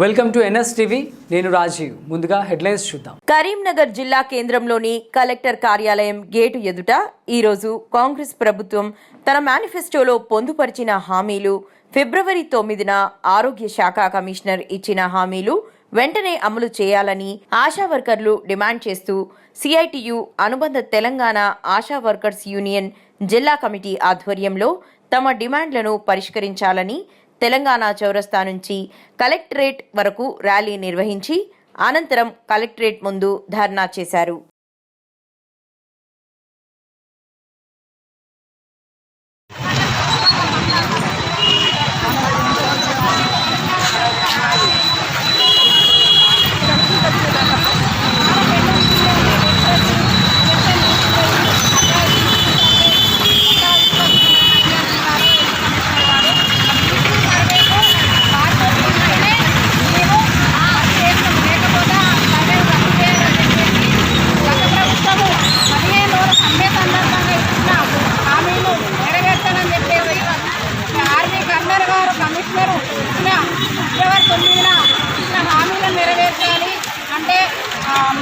Welcome to NS TV. నేను రాజీవ్. ముందుగా headlines చూద్దాం. కరీంనగర్ జిల్లా కేంద్రంలోని కలెక్టర్ కార్యాలయం గేటు ఎదుట ఈరోజు కాంగ్రెస్ ప్రభుత్వం తన మేనిఫెస్టోలో పొందుపరిచిన హామీలు ఫిబ్రవరి తొమ్మిదిన ఆరోగ్య శాఖ కమిషనర్ ఇచ్చిన హామీలు వెంటనే అమలు చేయాలని ఆశా వర్కర్లు డిమాండ్ చేస్తూ సిఐటియు అనుబంధ తెలంగాణ ఆశా వర్కర్స్ యూనియన్ జిల్లా కమిటీ ఆధ్వర్యంలో తమ డిమాండ్లను పరిష్కరించాలని తెలంగాణ చౌరస్తా నుంచి కలెక్టరేట్ వరకు ర్యాలీ నిర్వహించి అనంతరం కలెక్టరేట్ ముందు ధర్నా చేశారు. తొమ్మిదిన ఇచ్చిన హామీలను నెరవేర్చాలి. అంటే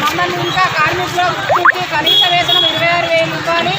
మమ్మల్ని ఇంకా కార్మికులు గుర్తించి కనీస వేతనం ఇరవై ఆరు వేలు ఇవ్వాలి.